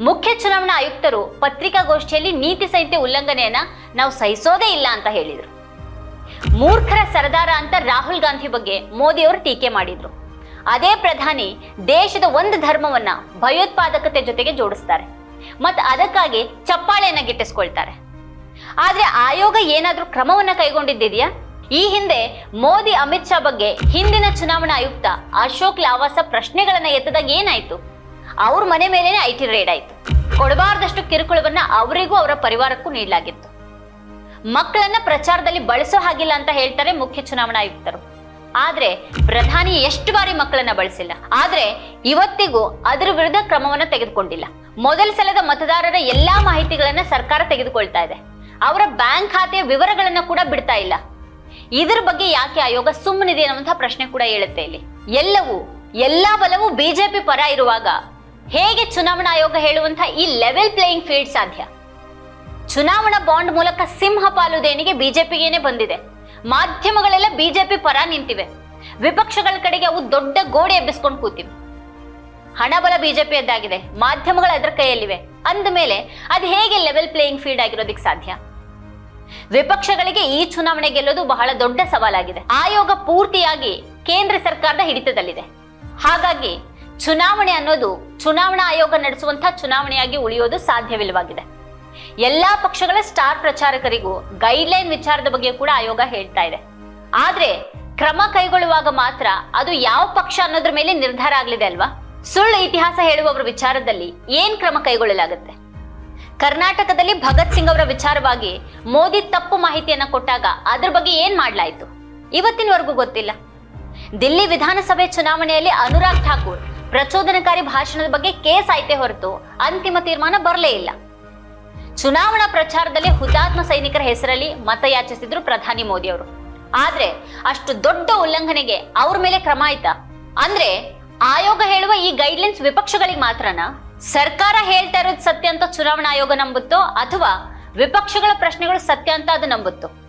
ಮುಖ್ಯ ಚುನಾವಣಾ ಆಯುಕ್ತರು ಪತ್ರಿಕಾಗೋಷ್ಠಿಯಲ್ಲಿ ನೀತಿ ಸಂಹಿತೆ ಉಲ್ಲಂಘನೆಯನ್ನ ನಾವು ಸಹಿಸೋದೇ ಇಲ್ಲ ಅಂತ ಹೇಳಿದರು. ಮೂರ್ಖರ ಸರದಾರ ಅಂತ ರಾಹುಲ್ ಗಾಂಧಿ ಬಗ್ಗೆ ಮೋದಿ ಅವರು ಟೀಕೆ ಮಾಡಿದ್ರು. ಅದೇ ಪ್ರಧಾನಿ ದೇಶದ ಒಂದು ಧರ್ಮವನ್ನ ಭಯೋತ್ಪಾದಕತೆ ಜೊತೆಗೆ ಜೋಡಿಸ್ತಾರೆ. ಮತ್ತು ಅದಕ್ಕಾಗಿ ಚಪ್ಪಾಳೆಯನ್ನ ಗಿಟ್ಟಿಸ್ಕೊಳ್ತಾರೆ. ಆದ್ರೆ ಆಯೋಗ ಏನಾದರೂ ಕ್ರಮವನ್ನ ಕೈಗೊಂಡಿದ್ದಿದೆಯಾ? ಈ ಹಿಂದೆ ಮೋದಿ ಅಮಿತ್ ಶಾ ಬಗ್ಗೆ ಹಿಂದಿನ ಚುನಾವಣಾ ಆಯುಕ್ತ ಅಶೋಕ್ ಲಾವಾಸ ಪ್ರಶ್ನೆಗಳನ್ನ ಎತ್ತದಾಗ ಏನಾಯ್ತು? ಅವ್ರ ಮನೆ ಮೇಲೇನೆ ಐ ಟಿ ರೇಡ್ ಆಯ್ತು. ಕೊಡಬಾರ್ದಷ್ಟು ಕಿರುಕುಳವನ್ನ ಅವರಿಗೂ ಅವರ ಪರಿವಾರಕ್ಕೂ ನೀಡಲಾಗಿತ್ತು. ಮಕ್ಕಳನ್ನ ಪ್ರಚಾರದಲ್ಲಿ ಬಳಸೋ ಹಾಗಿಲ್ಲ ಅಂತ ಹೇಳ್ತಾರೆ ಮುಖ್ಯ ಚುನಾವಣಾ ಆಯುಕ್ತರು. ಆದ್ರೆ ಪ್ರಧಾನಿ ಎಷ್ಟು ಬಾರಿ ಮಕ್ಕಳನ್ನ ಬಳಸಿಲ್ಲ. ಆದ್ರೆ ಇವತ್ತಿಗೂ ಅದರ ವಿರುದ್ಧ ಕ್ರಮವನ್ನ ತೆಗೆದುಕೊಂಡಿಲ್ಲ. ಮೊದಲ ಸಲದ ಮತದಾರರ ಎಲ್ಲಾ ಮಾಹಿತಿಗಳನ್ನ ಸರ್ಕಾರ ತೆಗೆದುಕೊಳ್ತಾ ಇದೆ. ಅವರ ಬ್ಯಾಂಕ್ ಖಾತೆಯ ವಿವರಗಳನ್ನ ಕೂಡ ಬಿಡ್ತಾ ಇಲ್ಲ. ಇದರ ಬಗ್ಗೆ ಯಾಕೆ ಆಯೋಗ ಸುಮ್ಮನಿದೆ ಅನ್ನುವಂತಹ ಪ್ರಶ್ನೆ ಕೂಡ ಹೇಳುತ್ತೆ ಇಲ್ಲಿ. ಎಲ್ಲವೂ, ಎಲ್ಲಾ ಬಲವೂ ಬಿಜೆಪಿ ಪರ ಇರುವಾಗ ಹೇಗೆ ಚುನಾವಣಾ ಆಯೋಗ ಹೇಳುವಂತಹ ಈ ಲೆವೆಲ್ ಪ್ಲೇಯಿಂಗ್ ಫೀಲ್ಡ್ ಸಾಧ್ಯ? ಚುನಾವಣಾ ಬಾಂಡ್ ಮೂಲಕ ಸಿಂಹ ಪಾಲು ದೇಣಿಗೆ ಬಿಜೆಪಿಗೇನೆ ಬಂದಿದೆ. ಮಾಧ್ಯಮಗಳೆಲ್ಲ ಬಿಜೆಪಿ ಪರ ನಿಂತಿವೆ. ವಿಪಕ್ಷಗಳ ಕಡೆಗೆ ಅವು ದೊಡ್ಡ ಗೋಡೆ ಎಬ್ಬಿಸ್ಕೊಂಡು ಕೂತಿವೆ. ಹಣಬಲ ಬಿಜೆಪಿಯದ್ದಾಗಿದೆ. ಮಾಧ್ಯಮಗಳು ಅದರ ಕೈಯಲ್ಲಿವೆ. ಅಂದ ಮೇಲೆ ಅದು ಹೇಗೆ ಲೆವೆಲ್ ಪ್ಲೇಯಿಂಗ್ ಫೀಲ್ಡ್ ಆಗಿರೋದಕ್ಕೆ ಸಾಧ್ಯ? ವಿಪಕ್ಷಗಳಿಗೆ ಈ ಚುನಾವಣೆ ಗೆಲ್ಲೋದು ಬಹಳ ದೊಡ್ಡ ಸವಾಲಾಗಿದೆ. ಆಯೋಗ ಪೂರ್ತಿಯಾಗಿ ಕೇಂದ್ರ ಸರ್ಕಾರದ ಹಿಡಿತದಲ್ಲಿದೆ. ಹಾಗಾಗಿ ಚುನಾವಣೆ ಅನ್ನೋದು ಚುನಾವಣಾ ಆಯೋಗ ನಡೆಸುವಂತಹ ಚುನಾವಣೆಯಾಗಿ ಉಳಿಯೋದು ಸಾಧ್ಯವಿಲ್ಲವಾಗಿದೆ. ಎಲ್ಲಾ ಪಕ್ಷಗಳ ಸ್ಟಾರ್ ಪ್ರಚಾರಕರಿಗೂ ಗೈಡ್ಲೈನ್ ವಿಚಾರದ ಬಗ್ಗೆ ಕೂಡ ಆಯೋಗ ಹೇಳ್ತಾ ಇದೆ. ಆದ್ರೆ ಕ್ರಮ ಕೈಗೊಳ್ಳುವಾಗ ಮಾತ್ರ ಅದು ಯಾವ ಪಕ್ಷ ಅನ್ನೋದ್ರ ಮೇಲೆ ನಿರ್ಧಾರ ಆಗ್ಲಿದೆ ಅಲ್ವಾ? ಸುಳ್ಳು ಇತಿಹಾಸ ಹೇಳುವವರ ವಿಚಾರದಲ್ಲಿ ಏನ್ ಕ್ರಮ ಕೈಗೊಳ್ಳಲಾಗುತ್ತೆ? ಕರ್ನಾಟಕದಲ್ಲಿ ಭಗತ್ ಸಿಂಗ್ ಅವರ ವಿಚಾರವಾಗಿ ಮೋದಿ ತಪ್ಪು ಮಾಹಿತಿಯನ್ನ ಕೊಟ್ಟಾಗ ಅದ್ರ ಬಗ್ಗೆ ಏನ್ ಮಾಡ್ಲಾಯ್ತು? ಇವತ್ತಿನವರೆಗೂ ಗೊತ್ತಿಲ್ಲ. ದಿಲ್ಲಿ ವಿಧಾನಸಭೆ ಚುನಾವಣೆಯಲ್ಲಿ ಅನುರಾಗ್ ಠಾಕೂರ್ ಪ್ರಚೋದನಕಾರಿ ಭಾಷಣದ ಬಗ್ಗೆ ಕೇಸ್ ಆಯ್ತೆ ಹೊರತು ಅಂತಿಮ ತೀರ್ಮಾನ ಬರಲೇ ಇಲ್ಲ. ಚುನಾವಣಾ ಪ್ರಚಾರದಲ್ಲಿ ಹುತಾತ್ಮ ಸೈನಿಕರ ಹೆಸರಲ್ಲಿ ಮತಯಾಚಿಸಿದ್ರು ಪ್ರಧಾನಿ ಮೋದಿ ಅವರು. ಆದ್ರೆ ಅಷ್ಟು ದೊಡ್ಡ ಉಲ್ಲಂಘನೆಗೆ ಅವ್ರ ಮೇಲೆ ಕ್ರಮ ಆಯ್ತಾ? ಅಂದ್ರೆ ಆಯೋಗ ಹೇಳುವ ಈ ಗೈಡ್ಲೈನ್ಸ್ ವಿಪಕ್ಷಗಳಿಗೆ ಮಾತ್ರನಾ? ಸರ್ಕಾರ ಹೇಳ್ತಾ ಇರೋದು ಸತ್ಯ ಅಂತ ಚುನಾವಣಾ ಆಯೋಗ ನಂಬುತ್ತೋ ಅಥವಾ ವಿಪಕ್ಷಗಳ ಪ್ರಶ್ನೆಗಳು ಸತ್ಯ ಅಂತ ಅದು ನಂಬುತ್ತೋ?